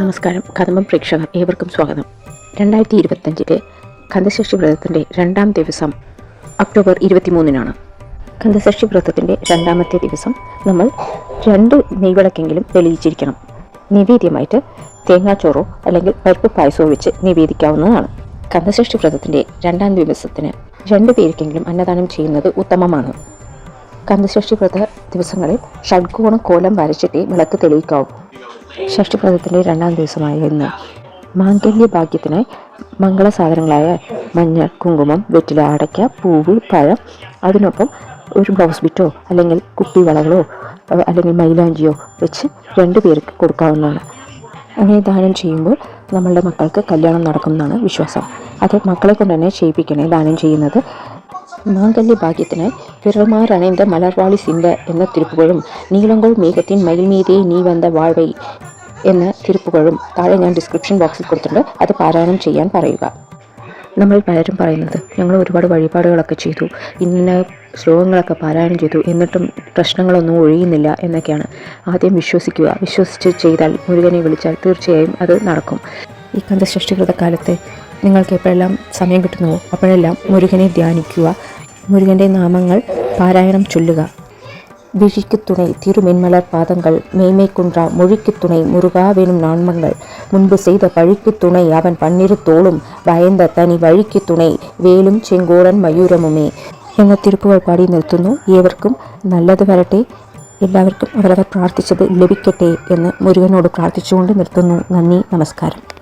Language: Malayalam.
നമസ്കാരം. കദമ്പം പ്രേക്ഷകർ ഏവർക്കും സ്വാഗതം. രണ്ടായിരത്തി ഇരുപത്തഞ്ചിലെ കന്ദശഷ്ടി വ്രതത്തിന്റെ രണ്ടാം ദിവസം ഒക്ടോബർ ഇരുപത്തിമൂന്നിനാണ്. കന്ദശഷ്ടി വ്രതത്തിന്റെ രണ്ടാമത്തെ ദിവസം നമ്മൾ രണ്ട് നെയ്വിളക്കെങ്കിലും തെളിയിച്ചിരിക്കണം. നിവേദ്യമായിട്ട് തേങ്ങാച്ചോറോ അല്ലെങ്കിൽ പരിപ്പ് പായസമോ വെച്ച് നിവേദിക്കാവുന്നതാണ്. കന്ദശഷ്ടി വ്രതത്തിന്റെ രണ്ടാം ദിവസത്തിന് രണ്ട് പേർക്കെങ്കിലും അന്നദാനം ചെയ്യുന്നത് ഉത്തമമാണ്. കന്ദശഷ്ടി വ്രത ദിവസങ്ങളിൽ ഷഡ്കോണ കോലം വരച്ചിട്ട് വിളക്ക് തെളിയിക്കാവും. ഷഷ്ടിപ്രദത്തിന്റെ രണ്ടാം ദിവസമായ ഇന്ന് മാംഗല്യ ഭാഗ്യത്തിന് മംഗള സാധനങ്ങളായ മഞ്ഞൾ കുങ്കുമം വെറ്റില അടയ്ക്ക പൂവ് പഴം അതിനൊപ്പം ഒരു ബ്ലൗസ് ബിറ്റോ അല്ലെങ്കിൽ കുപ്പി വളകളോ അല്ലെങ്കിൽ മൈലാഞ്ചിയോ വെച്ച് രണ്ട് പേർക്ക് കൊടുക്കാവുന്നതാണ്. അങ്ങനെ ദാനം ചെയ്യുമ്പോൾ നമ്മളുടെ മക്കൾക്ക് കല്യാണം നടക്കുമെന്നാണ് വിശ്വാസം. അത് മക്കളെ കൊണ്ട് തന്നെ ചെയ്യിപ്പിക്കണേ ദാനം ചെയ്യുന്നത് മാംഗല്യ ഭാഗ്യത്തിനായി மலர்வாளி சிந்த என திருப்புகழும்? நீளங்கோள் மேகத்தின் மயில் மீதே நீ வந்த வாழ்வை എന്ന തിരുപ്പുകളും താഴെ ഞാൻ ഡിസ്ക്രിപ്ഷൻ ബോക്സിൽ കൊടുത്തിട്ടുണ്ട്. അത് പാരായണം ചെയ്യാൻ പറയുക. നമ്മൾ പലരും പറയുന്നത് ഞങ്ങൾ ഒരുപാട് വഴിപാടുകളൊക്കെ ചെയ്തു. ഇന്ന ശ്ലോകങ്ങളൊക്കെ പാരായണം ചെയ്തു. എന്നിട്ടും പ്രശ്നങ്ങളൊന്നും ഒഴിയുന്നില്ല എന്നൊക്കെയാണ്. ആദ്യം വിശ്വസിക്കുക. വിശ്വസിച്ച് ചെയ്താൽ മുരുകനെ വിളിച്ചാൽ തീർച്ചയായും അത് നടക്കും. ഈ കന്ധസൃഷ്ടികൃത കാലത്തെ നിങ്ങൾക്ക് എപ്പോഴെല്ലാം സമയം കിട്ടുന്നുവോ അപ്പോഴെല്ലാം മുരുകനെ ധ്യാനിക്കുക. മുരുകന്റെ നാമങ്ങൾ பாராயணம் சொல்லுக. விழிக்கு துணை திருமென்மலர் பாதங்கள் மெய்மை குன்றா மொழிக்கு துணை முருகா வெனும் நான்மங்கள். முன்பு செய்த பழிக்கு துணை அவன் பன்னிரு தோளும் வயந்த தனி வழிக்கு துணை வேலும் செங்கோடன் மயூரமுமே. എന്ന തിരുപ്പുകൾ പാടി നിർത്തുന്നു ഏവർക്കും നല്ലത് വരട്ടെ എല്ലാവർക്കും അവരവർ പ്രാർത്ഥിച്ചത് ലഭിക്കട്ടെ എന്ന് മുരുകനോട് പ്രാർത്ഥിച്ചുകൊണ്ട് നിർത്തുന്നു നന്ദി നമസ്കാരം